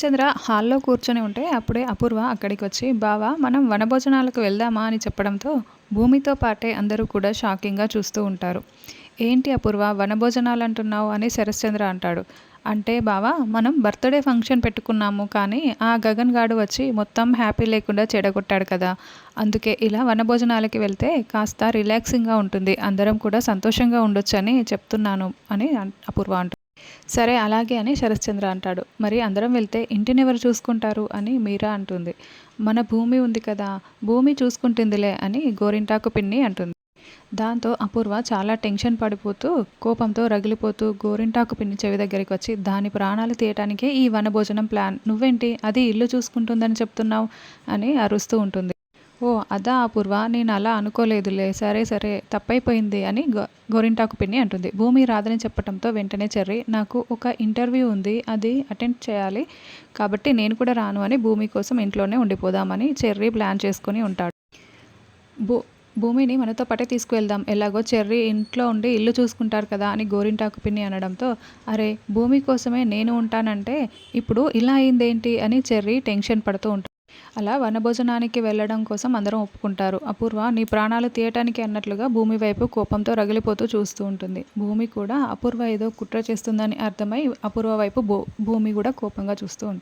చంద్ర హాల్లో కూర్చొని ఉంటే అప్పుడే అపూర్వ అక్కడికి వచ్చి బావా మనం వనభోజనాలకు వెళ్దామా? అని చెప్పడంతో భూమితో పాటే అందరూ కూడా షాకింగ్గా చూస్తూ ఉంటారు. ఏంటి అపూర్వ వనభోజనాలు అంటున్నావు అని శరశ్చంద్ర అంటాడు. అంటే బావా మనం బర్త్డే ఫంక్షన్ పెట్టుకున్నాము కానీ ఆ గగన్ గాడు వచ్చి మొత్తం హ్యాపీ లేకుండా చెడగొట్టాడు కదా. అందుకే ఇలా వనభోజనాలకి వెళ్తే కాస్త రిలాక్సింగ్గా ఉంటుంది. అందరం కూడా సంతోషంగా ఉండొచ్చు అని చెప్తున్నాను అని అపూర్వ అంటుంది సరే అలాగే అని శరశ్చంద్ర అంటాడు. మరి అందరం వెళ్తే ఇంటిని ఎవరు చూసుకుంటారు అని మీరా అంటుంది. మన భూమి ఉంది కదా భూమి చూసుకుంటుందిలే అని గోరింటాకు పిన్ని అంటుంది. దాంతో అపూర్వ చాలా టెన్షన్ పడిపోతూ కోపంతో రగిలిపోతూ గోరింటాకు పిన్ని చెవి దగ్గరికి వచ్చి దాని ప్రాణాలు తీయటానికే ఈ వనభోజనం ప్లాన్. నువ్వేంటి? అది ఇల్లు చూసుకుంటుందని చెప్తున్నావు? అని అరుస్తూ ఉంటుంది. ఓ అదా అపూర్వ నేను అలా అనుకోలేదులే. సరే సరే తప్పైపోయింది అని గో గోరింటాకు పిన్ని అంటుంది. భూమి రాదని చెప్పడంతో వెంటనే చెర్రి నాకు ఒక ఇంటర్వ్యూ ఉంది అది అటెండ్ చేయాలి. కాబట్టి నేను కూడా రాను అని భూమి కోసం ఇంట్లోనే ఉండిపోదామని చెర్రీ ప్లాన్ చేసుకొని ఉంటాడు. భూ భూమిని మనతో పాటే తీసుకువెళ్దాం. ఎలాగో చెర్రీ ఇంట్లో ఉండి ఇల్లు చూసుకుంటారు కదా అని గోరింటాకు పిన్ని అనడంతో అరే భూమి కోసమే నేను ఉంటానంటే ఇప్పుడు ఇలా అయిందేంటి అని చెర్రీ టెన్షన్ పడుతూ ఉంటాడు అలా వనభోజనానికి వెళ్ళడం కోసం అందరం ఒప్పుకుంటారు. అపూర్వ నీ ప్రాణాలు తీయటానికి అన్నట్లుగా భూమి వైపు కోపంతో రగిలిపోతూ చూస్తూ ఉంటుంది. భూమి కూడా అపూర్వ ఏదో కుట్ర చేస్తుందని అర్థమై అపూర్వ వైపు భూ భూమి కూడా కోపంగా చూస్తూ ఉంటుంది.